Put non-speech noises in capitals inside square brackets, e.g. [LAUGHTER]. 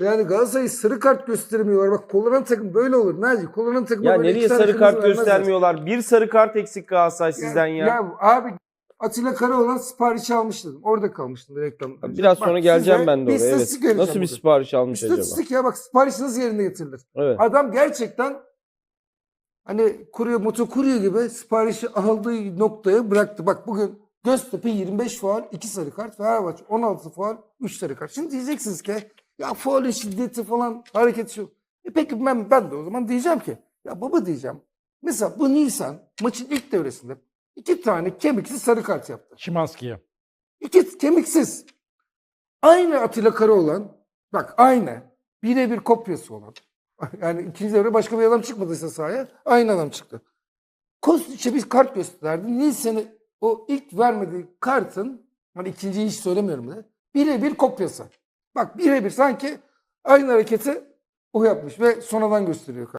Yani Galatasaray'ı sarı kart göstermiyorlar. Bak kullanan takım böyle olur. Naci kullanan takım Ya böyle nereye sarı kart göstermiyorlar? Bir sarı kart eksik Galatasaray sizden ya. Ya abi Atilla Karaoğlan siparişi almış dedim. Orada kalmıştım reklam. Biraz sonra geleceğim ben de bir oraya. Evet. istatistik Nasıl bir burada. sipariş almış acaba? İstatistik ya bak sipariş nasıl yerine getirilir. Evet. Adam gerçekten hani kurye motokurye gibi siparişi aldığı noktaya bıraktı. Bak bugün Göztepe 25 faal 2 sarı kart. Fenerbahçe 16 faal 3 sarı kart. Şimdi diyeceksiniz ki ya faulün şiddeti falan hareket şu. E peki ben, ben de o zaman diyeceğim ki ya baba diyeceğim. Mesela bu Nisan maçın ilk devresinde iki tane kemiksiz sarı kart yaptı. Şimanski'ye. İki kemiksiz. Aynı Atilla Karaoğlan. Bak aynı. Birebir kopyası olan. [LAUGHS] Yani ikinci devre başka bir adam çıkmadıysa sahaya aynı adam çıktı. Kostic'e bir kart gösterdi. Nielsen'e o ilk vermediği kartın hani ikinciyi hiç söylemiyorum bile. Birebir kopyası. Bak birebir sanki aynı hareketi o yapmış ve sonradan gösteriyor.